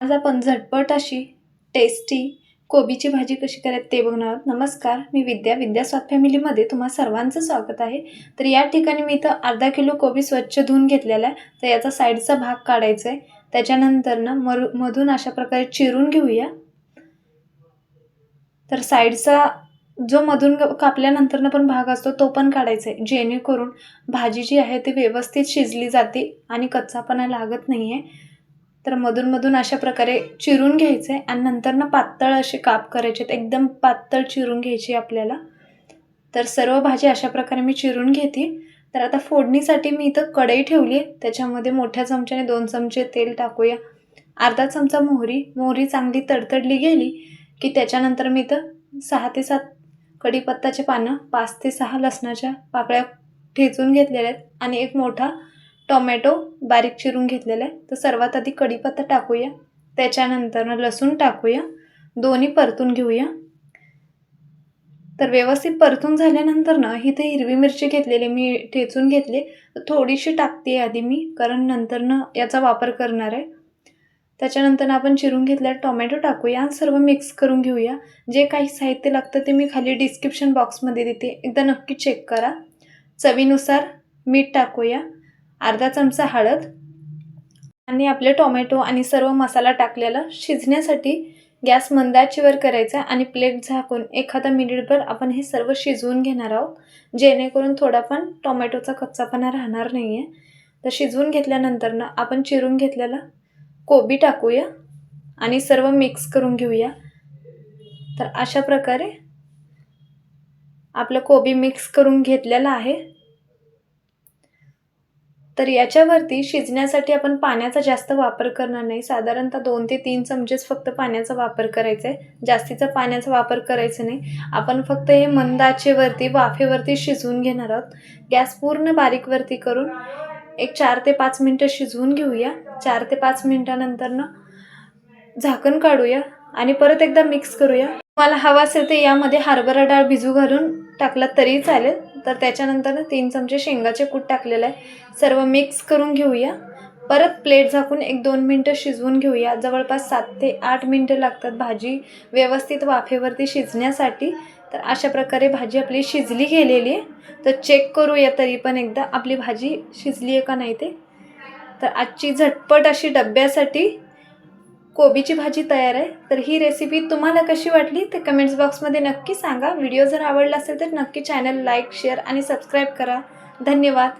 आज आपण झटपट अशी टेस्टी कोबीची भाजी कशी करायची ते बघणार आहोत. नमस्कार मी विद्या विद्या स्वाद फॅमिलीमध्ये तुम्हा सर्वांचं स्वागत आहे. तर या ठिकाणी मी इथं अर्धा किलो कोबी स्वच्छ धुवून घेतलेला आहे. तर याचा साईडचा भाग काढायचा आहे. त्याच्यानंतर ना मर मधून अशा प्रकारे चिरून घेऊया. तर साईडचा जो मधून कापल्यानंतरनं पण भाग असतो तो पण काढायचा आहे. जेणेकरून भाजी जी आहे ती व्यवस्थित शिजली जाते आणि कच्चापणा लागत नाही आहे तर मधून मधून अशा प्रकारे चिरून घ्यायचं आहे आणि नंतर ना पातळ असे काप करायचे. आहेत एकदम पातळ चिरून घ्यायची आपल्याला. तर सर्व भाजी अशा प्रकारे मी चिरून घेते. तर आता फोडणीसाठी मी इथं कढई ठेवली आहे. त्याच्यामध्ये मोठ्या चमच्याने दोन चमचे तेल टाकूया. अर्धा चमचा मोहरी. मोहरी चांगली तडतडली गेली की त्याच्यानंतर मी इथं सहा ते सात कढीपत्ताचे पानं पाच ते सहा लसणाच्या पाकळ्या ठेचून घेतलेल्या आहेत. आणि एक मोठा टोमॅटो बारीक चिरून घेतलेला आहे. तर सर्वात आधी कढीपत्ता टाकूया. त्याच्यानंतर लसूण टाकूया. दोन्ही परतून घेऊया. तर व्यवस्थित परतून झाल्यानंतर ना इथे हिरवी मिरची घेतलेली मी ठेचून घेतली. तर थोडीशी टाकते आधी मी कारण नंतर ना याचा वापर करणार आहे. त्याच्यानंतर आपण चिरून घेतलेला टोमॅटो टाकूया आणि सर्व मिक्स करून घेऊया. जे काही साहित्य लागतं ते मी खाली डिस्क्रिप्शन बॉक्समध्ये देते. एकदा नक्की चेक करा. चवीनुसार मीठ टाकूया. अर्धा चमचा हळद आणि आपले टोमॅटो आणि सर्व मसाला टाकलेला शिजण्यासाठी गॅस मंदाचीवर करायचा आणि प्लेट झाकून एखादा मिनिटभर आपण हे सर्व शिजवून घेणार आहोत. जेणेकरून थोडा पण टोमॅटोचा कच्चापणा राहणार नाही आहे तर शिजवून घेतल्यानंतर ना आपण चिरून घेतलेला कोबी टाकूया आणि सर्व मिक्स करून घेऊया. तर अशा प्रकारे आपलं कोबी मिक्स करून घेतलेलं आहे. तर याच्यावरती शिजण्यासाठी आपण पाण्याचा जास्त वापर करणार नाही. साधारणतः दोन ते तीन चमचेच फक्त पाण्याचा वापर करायचा आहे. जास्तीचा पाण्याचा वापर करायचा नाही. आपण फक्त हे मंदाचेवरती वाफेवरती शिजवून घेणार आहोत. गॅस पूर्ण बारीकवरती करून एक चार ते पाच मिनटं शिजवून घेऊया. चार ते पाच मिनटानंतरनं झाकण काढूया आणि परत एकदा मिक्स करूया. तुम्हाला हवा असेल तर यामध्ये हरभरा डाळ भिजू घालून टाकला तरी चालेल. तर त्याच्यानंतर तीन चमचे शेंगाचे कूट टाकलेलं आहे. सर्व मिक्स करून घेऊया. परत प्लेट झाकून एक दोन मिनटं शिजवून घेऊया. जवळपास सात ते आठ मिनटं लागतात भाजी व्यवस्थित वाफेवरती शिजण्यासाठी. तर अशा प्रकारे भाजी आपली शिजली गेलेली आहे. तर चेक करूया तरी पण एकदा आपली भाजी शिजली आहे का नाही ते. तर आजची झटपट अशी डब्यासाठी कोबीची भाजी तयार आहे. तर ही रेसिपी तुम्हाला कशी वाटली ते कमेंट्स बॉक्समध्ये नक्की सांगा. व्हिडिओ जर आवडला असेल तर नक्की चॅनल लाईक शेअर आणि सबस्क्राईब करा. धन्यवाद.